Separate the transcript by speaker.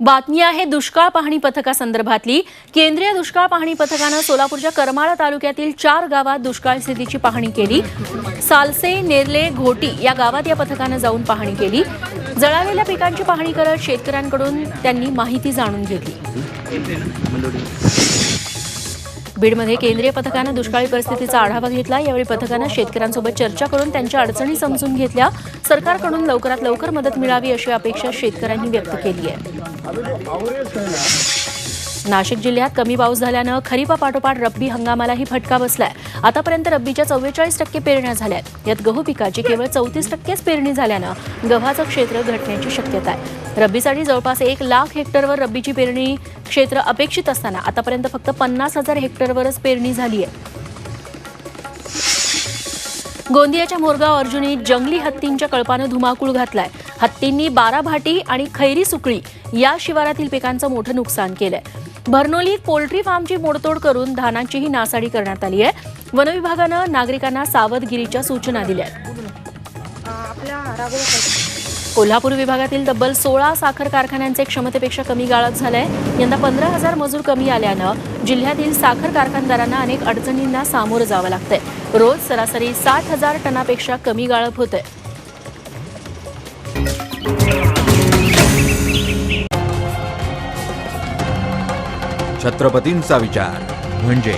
Speaker 1: बातमी आहे दुष्काळ पाहणी पथकासंदर्भातली. केंद्रीय दुष्काळ पाहणी पथकानं सोलापूरच्या करमाळा तालुक्यातील चार गावात दुष्काळ स्थितीची पाहणी केली. सालसे नेरले घोटी या गावात या पथकानं जाऊन पाहणी केली. जळालेल्या पिकांची पाहणी करत शेतकऱ्यांकडून त्यांनी माहिती जाणून घेतली. बीडमध्ये केंद्रीय पथकानं दुष्काळी परिस्थितीचा आढावा घेतला. यावेळी पथकानं शेतकऱ्यांसोबत चर्चा करून त्यांच्या अडचणी समजून घेतल्या. सरकारकडून लवकरात लवकर मदत मिळावी अशी अपेक्षा शेतकऱ्यांनी व्यक्त केली आहे. नाशिक जिल्ह्यात कमी पाऊस झाल्यानं खरीपापाठोपाठ रब्बी हंगामालाही फटका बसलाय. आतापर्यंत रब्बीच्या चव्वेचाळीस टक्के पेरण्या झाल्यात. यात गहू पिकाची केवळ चौतीस टक्केच पेरणी झाल्यानं गव्हाचं क्षेत्र घटण्याची शक्यता आहे. रब्बीसाठी जवळपास एक लाख हेक्टरवर रब्बीची पेरणी क्षेत्र अपेक्षित असताना आतापर्यंत फक्त पन्नास हजार हेक्टरवरच पेरणी झाली आहे गोंदियाच्या मोरगाव अर्जुनीत जंगली हत्तींच्या कळपानं धुमाकूळ घातलाय. हत्तींनी बारा भाटी आणि खैरी सुकळी या शिवारातील पिकांचं मोठं नुकसान केलंय. भरनोलीत पोल्ट्री फार्मची मोडतोड करून धानांचीही नासाडी करण्यात आली आहे. वनविभागानं नागरिकांना सावधगिरीच्या सूचना दिल्या आहेत.
Speaker 2: आपल्या
Speaker 1: कोल्हापूर विभागातील तब्बल सोळा साखर कारखान्यांचे क्षमतेपेक्षा कमी गाळप झालंय. यंदा पंधरा हजार मजूर कमी आल्यानं जिल्ह्यातील साखर कारखानदारांना अनेक अडचणींना सामोरं जावं लागतंय. रोज सरासरी साठ हजार टनापेक्षा कमी गाळप होतंय.
Speaker 3: छत्रपतींचा विचार. म्हणजे